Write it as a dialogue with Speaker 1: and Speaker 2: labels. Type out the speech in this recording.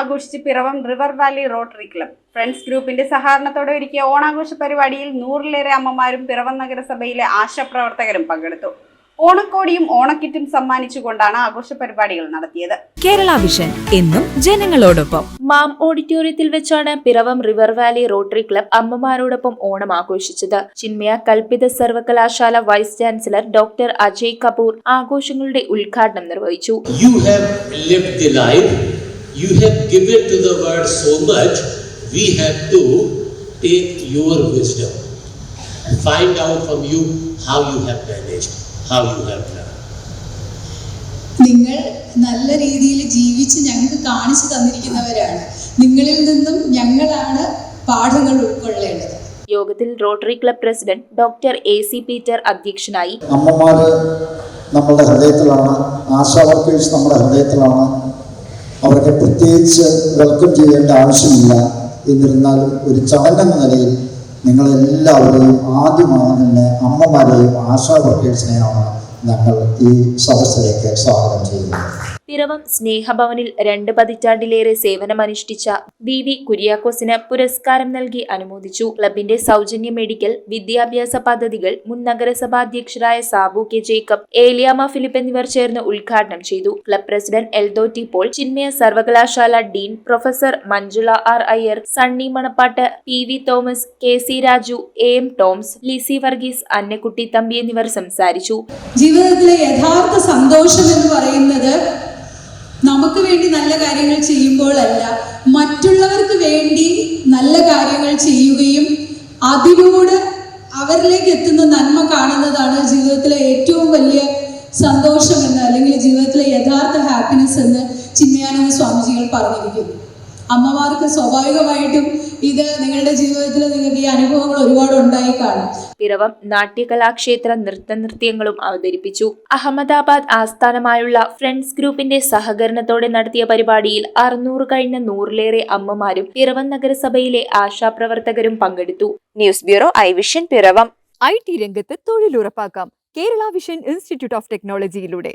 Speaker 1: ആഘോഷിച്ച് Piravom River Valley Rotary Club. Friends ഗ്രൂപ്പിന്റെ സഹകരണത്തോടെ ഒരുക്കിയ ഓണാഘോഷ പരിപാടിയിൽ നൂറിലേറെ അമ്മമാരും പിറവം നഗരസഭയിലെ ആശാപ്രവർത്തകരും പങ്കെടുത്തു. ഓണക്കോടിയും ഓണക്കിറ്റും സമ്മാനിച്ചുകൊണ്ടാണ് ആഘോഷ പരിപാടികൾ നടത്തിയത്.
Speaker 2: കേരള വിഷൻ എന്നും ജനങ്ങളോടൊപ്പം.
Speaker 3: മാം ഓഡിറ്റോറിയത്തിൽ വെച്ചാണ് Piravom River Valley Rotary Club അമ്മമാരോടൊപ്പം Onam ആഘോഷിച്ചത്. ചിന്മയ കൽപ്പിത സർവകലാശാല vice chancellor doctor Ajay Kapoor ആഘോഷങ്ങളുടെ ഉദ്ഘാടനം നിർവഹിച്ചു.
Speaker 4: You have lived the life, you have given to the world so much, we have to take your wisdom. Find out from you how you have managed, how you have done.
Speaker 5: നിങ്ങൾ നല്ല രീതിയിൽ ജീവിച്ച് ഞങ്ങൾക്ക് കാണിച്ചു തന്നിരിക്കുന്നവരാണ് നിങ്ങളിൽ നിന്നും ഞങ്ങളാണ് പാഠങ്ങൾ ഉൾക്കൊള്ളേണ്ടത്
Speaker 3: യോഗത്തിൽ Rotary Club president doctor A C Peter അധ്യക്ഷനായി
Speaker 6: അമ്മമാര് നമ്മുടെ ഹൃദയത്തിലാണ് ആശാ വർക്കേഴ്സ് നമ്മുടെ ഹൃദയത്തിലാണ് അവർക്ക് പ്രത്യേകിച്ച് വെൽക്കം ചെയ്യേണ്ട ആവശ്യമില്ല എന്നിരുന്നാലും ഒരു ചടങ്ങ് എന്ന നിലയിൽ നിങ്ങളെല്ലാവരെയും ആദ്യമായി തന്നെ അമ്മമാരെയും ആശാ വർക്കേഴ്സിനെയാണ് ഞങ്ങൾ ഈ സദസ്സിലേക്ക് സ്വാഗതം ചെയ്യുന്നത്.
Speaker 3: പിറവം സ്നേഹഭവനിൽ രണ്ട് പതിറ്റാണ്ടിലേറെ സേവനമനുഷ്ഠിച്ച വി വി കുര്യാക്കോസിന് പുരസ്കാരം നൽകി അനുമോദിച്ചു. ക്ലബിന്റെ സൗജന്യ മെഡിക്കൽ വിദ്യാഭ്യാസ പദ്ധതികൾ മുൻ നഗരസഭാധ്യക്ഷരായ Sabu K Jacob Eliyama Philip എന്നിവർ ചേർന്ന് ഉദ്ഘാടനം ചെയ്തു. Club president Eldho T Paul Chinmaya സർവകലാശാല dean professor Manjula R Iyer Sunny Manappattu P V Thomas K C Raju A M Toms Lissy Varghese Annakutty Thampi എന്നിവർ സംസാരിച്ചു.
Speaker 5: ജീവിതത്തിലെ യഥാർത്ഥ സന്തോഷം എന്ന് പറയുന്നത് നമുക്ക് വേണ്ടി നല്ല കാര്യങ്ങൾ ചെയ്യുമ്പോഴല്ല മറ്റുള്ളവർക്ക് വേണ്ടി നല്ല കാര്യങ്ങൾ ചെയ്യുകയും അതിലൂടെ അവരിലേക്ക് എത്തുന്ന നന്മ കാണുന്നതാണ് ജീവിതത്തിലെ ഏറ്റവും വലിയ സന്തോഷം എന്ന് അല്ലെങ്കിൽ ജീവിതത്തിലെ യഥാർത്ഥ ഹാപ്പിനെസ് എന്ന് ചിന്മയാനന്ദ സ്വാമിജികൾ പറഞ്ഞിരിക്കുന്നു. അമ്മമാർക്ക് സ്വാഭാവികമായിട്ടും ഇത് നിങ്ങളുടെ ജീവിതത്തിൽ നിങ്ങൾക്ക് ഈ അനുഭവങ്ങൾ ഒരുപാട് ഉണ്ടായി കാണും.
Speaker 3: പിറവം നാട്യകലാക്ഷേത്ര നൃത്തനൃത്യങ്ങളും അവതരിപ്പിച്ചു. അഹമ്മദാബാദ് ആസ്ഥാനമായുള്ള ഫ്രണ്ട്സ് ഗ്രൂപ്പിന്റെ സഹകരണത്തോടെ നടത്തിയ പരിപാടിയിൽ അറുന്നൂറ് കഴിഞ്ഞ നൂറിലേറെ അമ്മമാരും പിറവം നഗരസഭയിലെ ആശാപ്രവർത്തകരും പങ്കെടുത്തു.
Speaker 7: News bureau I Vision Piravom.
Speaker 2: I T രംഗത്ത് തൊഴിലുറപ്പാക്കാം. Kerala vision institute of ടെക്നോളജിയിലൂടെ.